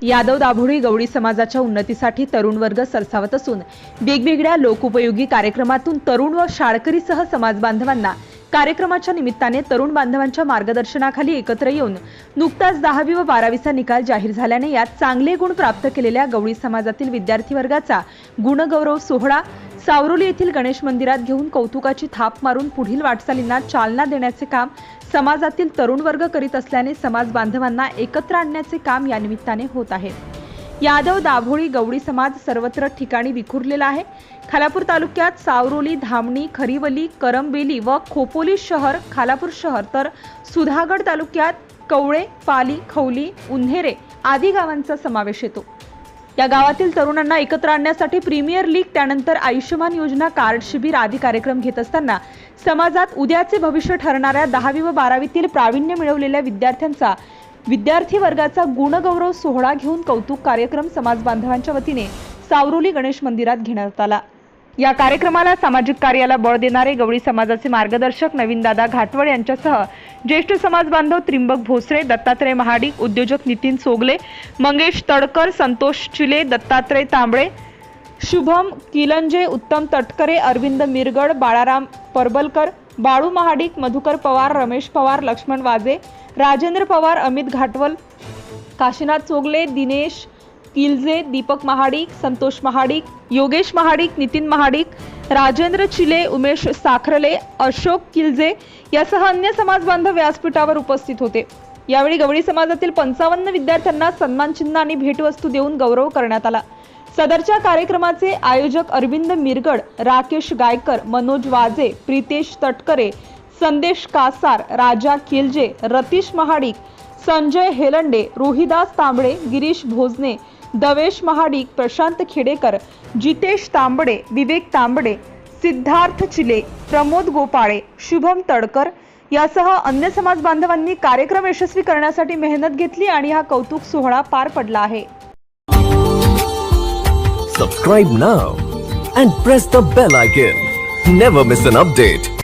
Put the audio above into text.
यादव दाभोळी गवळी समाजाच्या उन्नतीसाठी तरुण वर्ग सरसावत असून वेगवेगळ्या लोकोपयोगी कार्यक्रमातून तरुण व शाळकरीसह समाज बांधवांना कार्यक्रमाच्या निमित्ताने तरुण बांधवांच्या मार्गदर्शनाखाली एकत्र येऊन नुकताच दहावी व बारावीचा निकाल जाहीर झाल्याने यात चांगले गुण प्राप्त केलेल्या गवळी समाजातील विद्यार्थी वर्गाचा गुणगौरव सोहळा सावरोली येथील गणेश मंदिरात घेऊन कौतुकाची थाप मारून पुढील वाटचालींना चालना देण्याचे काम समाजातील तरुण वर्ग करीत असल्याने समाज बांधवांना एकत्र आणण्याचे काम या निमित्ताने होत आहे. यादव दाभोळी गवळी समाज सर्वत्र ठिकाणी विखुरलेला आहे. खालापूर तालुक्यात सावरोली धामणी खरिवली करंबेली व खोपोली शहर खालापूर शहर तर सुधागड तालुक्यात कवळे पाली खवली उन्हेरे आदी गावांचा समावेश येतो. या गावातील तरुणांना एकत्र आणण्यासाठी प्रीमियर लीग त्यानंतर आयुष्यमान योजना कार्ड शिबिर आदी कार्यक्रम घेत असताना समाजात उद्याचे भविष्य ठरणाऱ्या दहावी व बारावीतील प्रावीण्य मिळवलेल्या विद्यार्थ्यांचा विद्यार्थी वर्गाचा गुणगौरव सोहळा घेऊन कौतुक कार्यक्रम समाज बांधवांच्या वतीने सावरोली गणेश मंदिरात घेण्यात आला. या कार्यक्रमाला सामाजिक कार्याला बळ देणारे गवळी समाजाचे मार्गदर्शक नवीनदादा घाटवळ यांच्यासह ज्येष्ठ समाज बांधव त्रिंबक भोसरे दत्तात्रय महाडिक उद्योजक नितीन सोगले मंगेश तडकर संतोष चिले दत्तात्रय तांबळे शुभम किलंजे उत्तम तटकरे अरविंद मिरगड बाळाराम परबलकर बाळू महाडिक मधुकर पवार रमेश पवार लक्ष्मण वाजे राजेंद्र पवार अमित घाटवल काशीनाथ चोगले दिनेश किलजे दीपक महाडिक संतोष महाडिक योगेश महाडिक नितीन महाडिक राजेंद्र चिले उमेश साखरले अशोक किलजे यासह अन्य समाज बांधव व्यासपीठावर उपस्थित होते. यावेळी गवळी समाजातील पंचावन्न विद्यार्थ्यांना सन्मानचिन्ह आणि भेटवस्तू देऊन गौरव करण्यात आला. सदरच्या कार्यक्रमाचे आयोजक अरविंद मिरगड राकेश गायकर मनोज वाजे प्रितेश तटकरे संदेश कासार राजा किलजे रतीश महाडिक संजय हेलंडे रोहिदास तांबडे गिरीश भोजने दवेश महाडिक प्रशांत खेडेकर जितेश तांबडे विवेक तांबडे सिद्धार्थ चिले प्रमोद गोपाळे शुभम तडकर यासह अन्य समाज बांधवांनी कार्यक्रम यशस्वी करण्यासाठी मेहनत घेतली आणि हा कौतुक सोहळा पार पडला आहे. Subscribe now and press the bell icon never miss an update